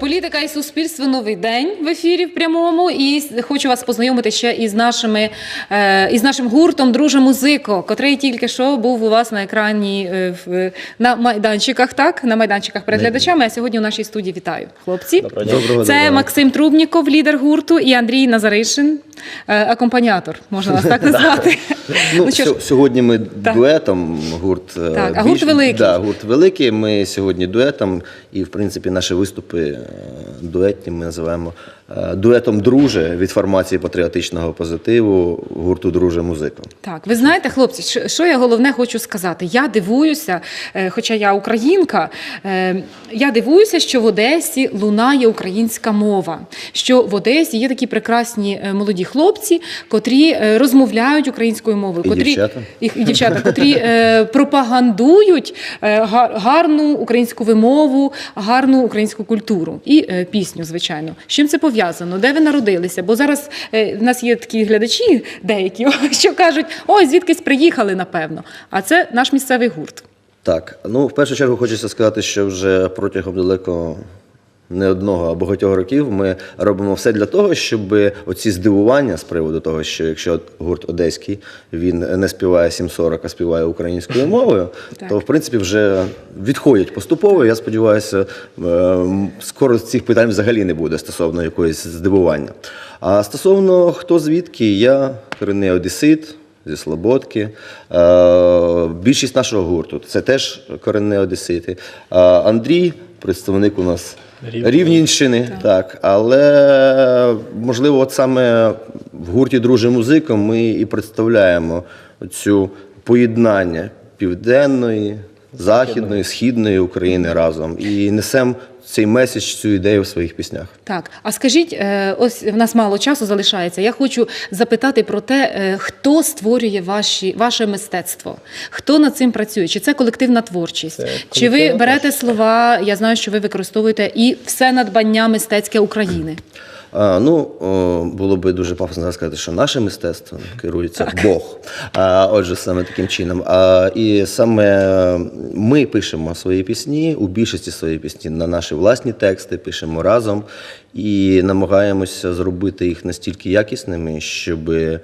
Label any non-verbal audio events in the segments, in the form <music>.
Політика і суспільство новий день в ефірі в прямому. І хочу вас познайомити ще із нашими е, із нашим гуртом Друже Музико, котрий тільки що був у вас на екрані е, на майданчиках. Так на майданчиках перед глядачами. А сьогодні у нашій студії вітаю хлопці. Доброго Це доброго. Максим Трубніков, лідер гурту, і Андрій Назаришин, е, акомпаніатор, можна вас так <laughs> назвати. <laughs> Ну, Ну, що ж, сьогодні ми Так. дуетом гурт. е, Так, а гурт великий. Да, гурт великий. Ми сьогодні дуетом, і в принципі наші виступи е, дуетні ми називаємо е, дуетом друже від формації патріотичного позитиву гурту Друже музика. Так, ви знаєте, хлопці, що- я головне хочу сказати? Я дивуюся, е, хоча я українка, е, я дивуюся, що в Одесі лунає українська мова. Що в Одесі є такі прекрасні е, молоді хлопці, котрі е, розмовляють українською мовою, І котрі дівчата. і, і дівчата, котрі е, пропагандують е, гарну українську вимову, гарну українську культуру і е, пісню, звичайно. З чим це пов'язано? Де ви народилися? Бо зараз е, в нас є такі глядачі, деякі, <laughs> що кажуть, ой, звідкись приїхали, напевно. А це наш місцевий гурт. Так, ну в першу чергу хочеться сказати, що вже протягом далеко не одного, а багатьох років ми робимо все для того, щоб оці здивування з приводу того, що якщо гурт одеський він не співає 7.40, а співає українською <laughs> мовою, то в принципі вже відходять поступово. Я сподіваюся, ем, скоро цих питань взагалі не буде стосовно якоїсь здивування. А стосовно хто звідки, я корінний одесит зі Слободки. Е, Більшість нашого гурту це теж корінні одесити. Е, Андрій, представник у нас Рівненщини, так. Але можливо, от саме в гурті Друже музика ми і представляємо цю поєднання південної, західної, східної України разом і несемо цей меседж, цю ідею в своїх піснях. Так, а скажіть, е, ось в нас мало часу залишається. Я хочу запитати про те, е, хто створює ваші, ваше мистецтво, хто над цим працює? Чи це колективна творчість? Це Чи ви колективна берете слова? Я знаю, що ви використовуєте і все надбання мистецьке України. А, ну, о, було би дуже пафосно сказати, що наше мистецтво керується Бог. А, отже, саме таким чином. А, і саме ми пишемо свої пісні, у більшості свої пісні на наші власні тексти пишемо разом і намагаємося зробити їх настільки якісними, щоб е,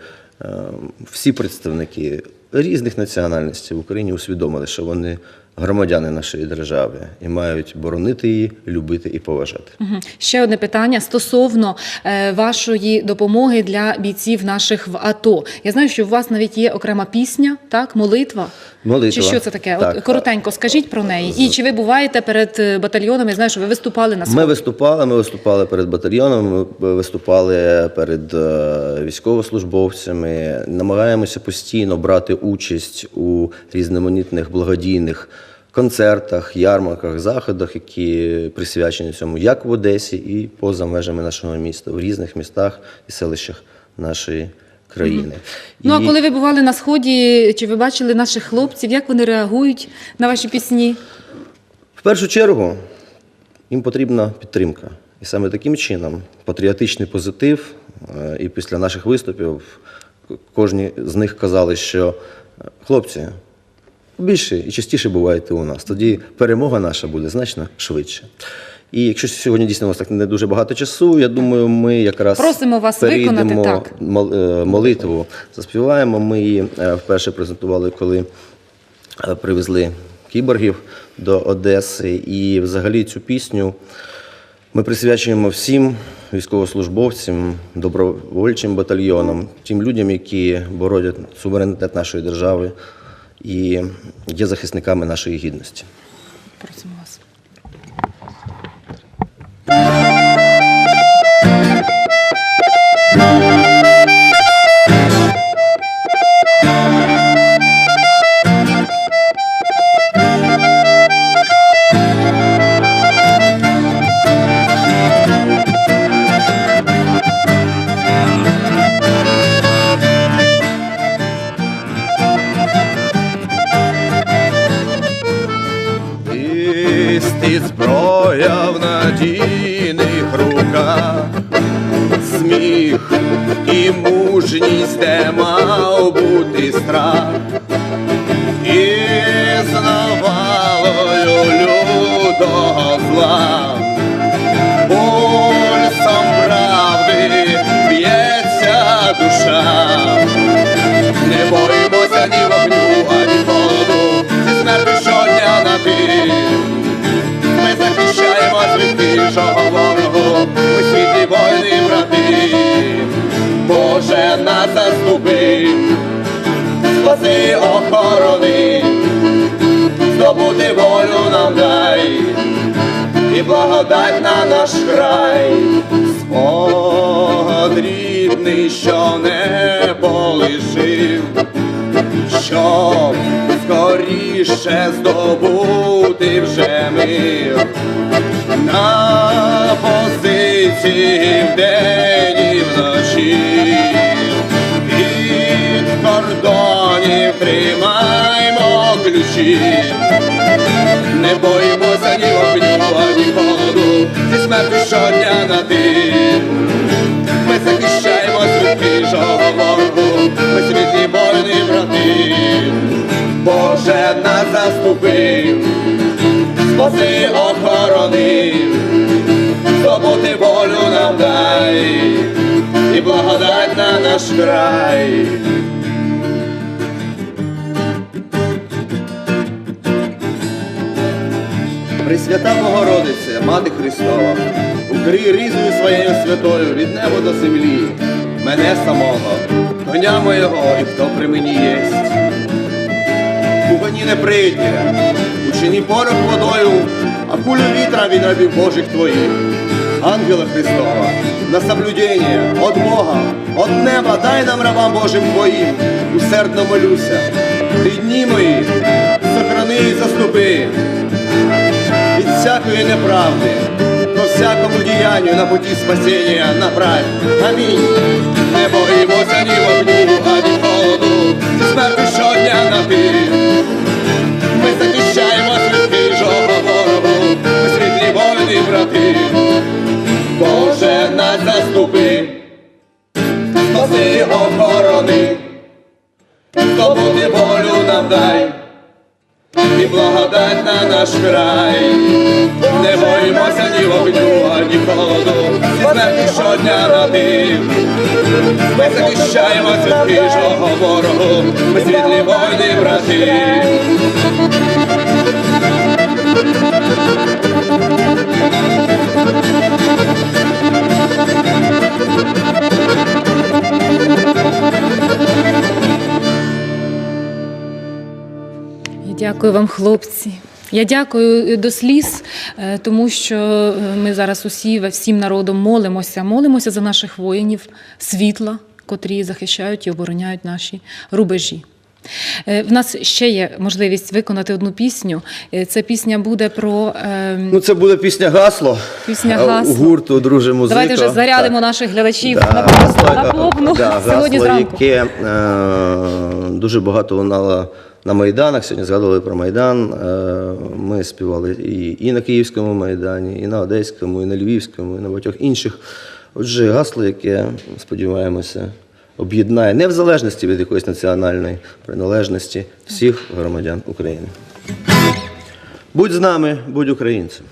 всі представники різних національностей в Україні усвідомили, що вони громадяни нашої держави і мають боронити її, любити і поважати. Ще одне питання стосовно е, вашої допомоги для бійців наших в АТО. Я знаю, що у вас навіть є окрема пісня, так, молитва. Молитва. Чи що це таке? Так. От коротенько скажіть про неї. І чи ви буваєте перед е, батальйоном? Я знаю, що ви виступали на Ми виступали, ми виступали перед батальйоном, ми виступали перед е, військовослужбовцями. Намагаємося постійно брати участь у різноманітних благодійних концертах, ярмарках, заходах, які присвячені цьому як в Одесі і поза межами нашого міста, в різних містах і селищах нашої країни. Ну а коли ви бували на сході, чи ви бачили наших хлопців, як вони реагують на ваші пісні? В першу чергу їм потрібна підтримка. І саме таким чином патріотичний позитив. е, І після наших виступів кожні з них казали, що хлопці, більше і частіше буваєте у нас. Тоді перемога наша буде значно швидше. І якщо сьогодні дійсно у нас так не дуже багато часу, я думаю, ми якраз Просимо вас виконати, так. е, молитву, заспіваємо. Ми її е, вперше презентували, коли е, привезли кіборгів до Одеси. І взагалі цю пісню ми присвячуємо всім військовослужбовцям, добровольчим батальйонам, тим людям, які боронять суверенітет нашої держави і є захисниками нашої гідності. Просимо вас. Спаси охорони, здобути волю нам дай, і благодать на наш край, спогад рідний, що не полишив щоб скоріше здобути вже мир. На позиції вдень і вночі ключі. Не боїмося ні вогню, ані холоду, зі смертю щодня на ти. Ми захищаємо від хижого ворогу, ми світлі воїни, брати. Боже нас заступи, спаси охорони, здобути волю нам дай, і благодать на наш край. Пресвята Богородице, Мати Христова, укрий різною своєю святою від неба до землі, мене самого, коня моєго і хто при мені єсть. У коні не прийде, учині порох водою, а кулю вітра від рабів Божих твоїх. Ангела Христова, на соблюдение от Бога, от неба дай нам рабам Божим твоїм, усердно молюся. Ти дні мої, сохрани і заступи, всякої неправди, по всякому діянню на путі спасіння направь. Амінь. Не боїмося ні вогню, ані холоду, зі смертю щодня на ти. Ми захищаємо від хижого ворогу, ми світлі воїни, брати. Боже, нас заступи, спаси охорони, благодать на наш край. Не боїмося ні вогню, ані холоду, смерті щодня дня ти. Ми захищаємо від хижого ворогу, ми світлі воїни, брати. Дякую вам, хлопці. Я дякую до сліз, е, тому що е, ми зараз усі всім народом молимося, молимося за наших воїнів світла, котрі захищають і обороняють наші рубежі. Е, В нас ще є можливість виконати одну пісню. Ця пісня буде про е, Ну, це буде пісня гасло. Пісня «Гасло». гурту Друже музика. давайте вже зарядимо Так. наших глядачів Да, на, гасло, на повну да, сьогодні гасло, зранку. яке е, дуже багато лунало на Майданах. Сьогодні згадували про Майдан. Е, ми співали і, і на Київському Майдані, і на Одеському, і на Львівському, і на багатьох інших. Отже, гасло, яке, сподіваємося, об'єднає не в залежності від якоїсь національної приналежності всіх громадян України. Будь з нами, будь українцем.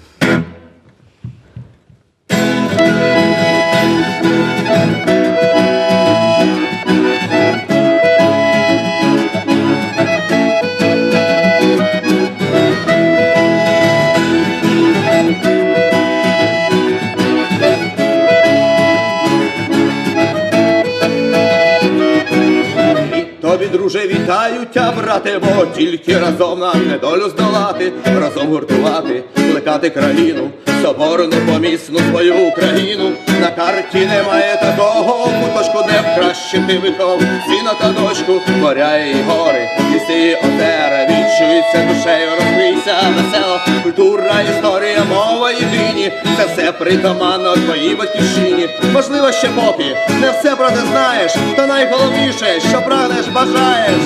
Бо тільки разом нам недолю здолати, разом гуртувати, плекати країну, соборну помісну свою Україну. На карті немає такого куточку, де б краще ти виховав сина та дочку, моря і гори, ліси і озера, відчується душею, розкрийся весело, культура, історія, мова єдині, це все притаманно твоїй батьківщині. Можливо, ще поки не все про те знаєш, та найголовніше, що прагнеш, бажаєш.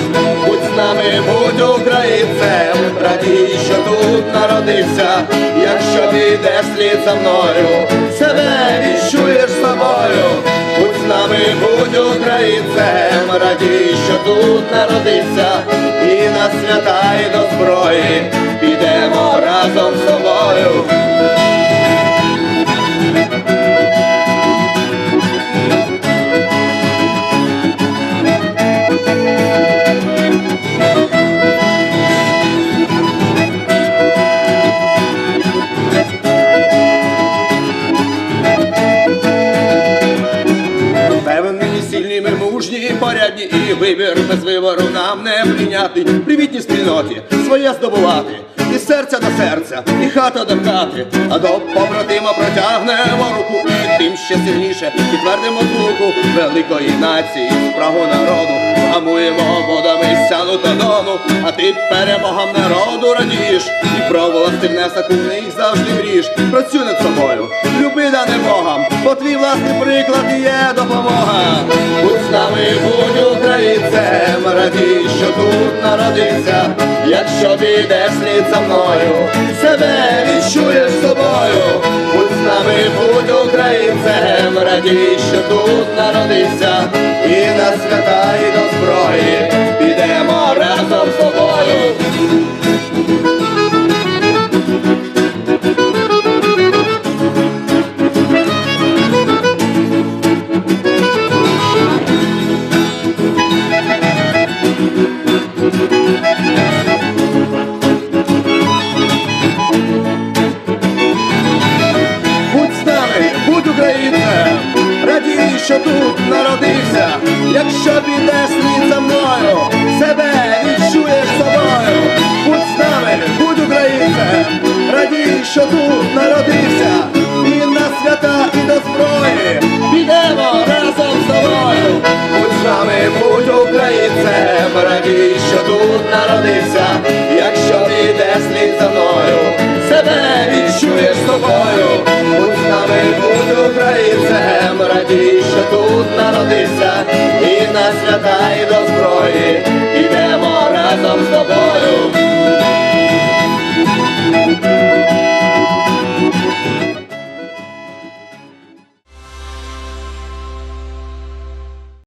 Нами, будь українцем, радій, що тут народився. Якщо ти йдеш слід за мною, себе відчуєш собою. Будь з нами, будь українцем, радій, що тут народився, і на свята, і до зброї підемо разом з тобою. Не прийняти. Привітні спільноті своє здобувати. І серця до серця, і хата до хати, а до побратима протягнемо руку і тим ще сильніше підтвердимо звуку великої нації, спрагу народу, гамуємо водами сяну та дону, а ти перемогам народу радієш, і про власний внесок у них завжди мрієш. Працюй над собою, люби дане Богом, бо твій власний приклад є допомога. Будь з нами, будь українцем, радій, що тут народився. Якщо підеш слід за мною, себе відчуєш собою. З нами, будь українцем, радій, що тут народився. І на свята, і до зброї підемо разом з тобою. Народився. Якщо підеш слід за мною, себе відчуєш собою. Будь з нами, будь українцем, радій, що тут народився. І на свята, і до зброї підемо разом з тобою. Будь з нами, будь українцем, радій, що тут народився. Якщо підеш слід за мною, себе відчуєш собою. Будь з нами, будь українцем, радій, народився, і на свята, і до зброї, ідемо разом з тобою.